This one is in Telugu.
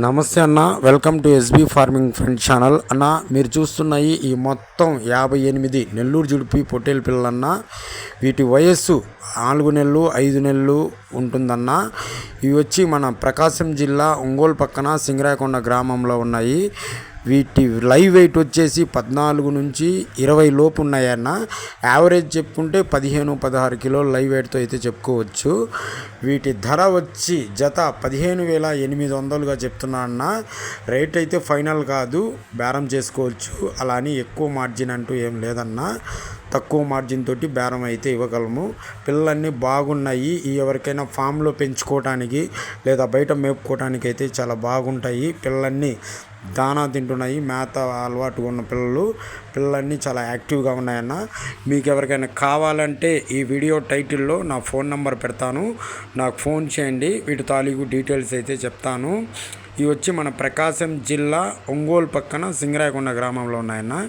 నమస్తే అన్న. Welcome to SB farming friend channel. అన్న మీరు చూస్తున్నాయి ఈ మొత్తం యాభై ఎనిమిది నెల్లూరు జుడిపి పొట్టేలు పిల్లలన్న వీటి వయస్సు నాలుగు నెలలు ఐదు నెలలు ఉంటుందన్న. ఇవి వచ్చి మన ప్రకాశం జిల్లా ఒంగోలు పక్కన సింగరాయకొండ గ్రామంలో ఉన్నాయి. వీటి లైవ్ వెయిట్ వచ్చేసి పద్నాలుగు నుంచి ఇరవై లోపు ఉన్నాయన్న. యావరేజ్ చెప్పుకుంటే పదిహేను పదహారు కిలో లైవ్ వెయిట్తో అయితే చెప్పుకోవచ్చు. వీటి ధర వచ్చి జత పదిహేను వేల ఎనిమిది వందలుగా చెప్తున్నా అన్న. రేట్ అయితే ఫైనల్ కాదు బేరం చేసుకోవచ్చు. అలా అని ఎక్కువ మార్జిన్ అంటూ ఏం లేదన్నా. తక్కువ మార్జిన్ తోటి బేరం అయితే ఇవ్వగలము. పిల్లలన్నీ బాగున్నాయి. ఎవరికైనా ఫామ్లో పెంచుకోవటానికి లేదా బయట మేపుకోవటానికి అయితే చాలా బాగుంటాయి. పిల్లలన్నీ దానా తింటున్నాయి. మేత అలవాటు ఉన్న పిల్లలు పిల్లలన్నీ చాలా యాక్టివ్గా ఉన్నాయన్న. మీకు ఎవరికైనా కావాలంటే ఈ వీడియో టైటిల్లో నా ఫోన్ నెంబర్ పెడతాను. నాకు ఫోన్ చేయండి. వీటి తాలూకు డీటెయిల్స్ అయితే చెప్తాను. ఇవి వచ్చి మన ప్రకాశం జిల్లా ఒంగోలు పక్కన సింగరాయకొండ గ్రామంలో ఉన్నాయన్న.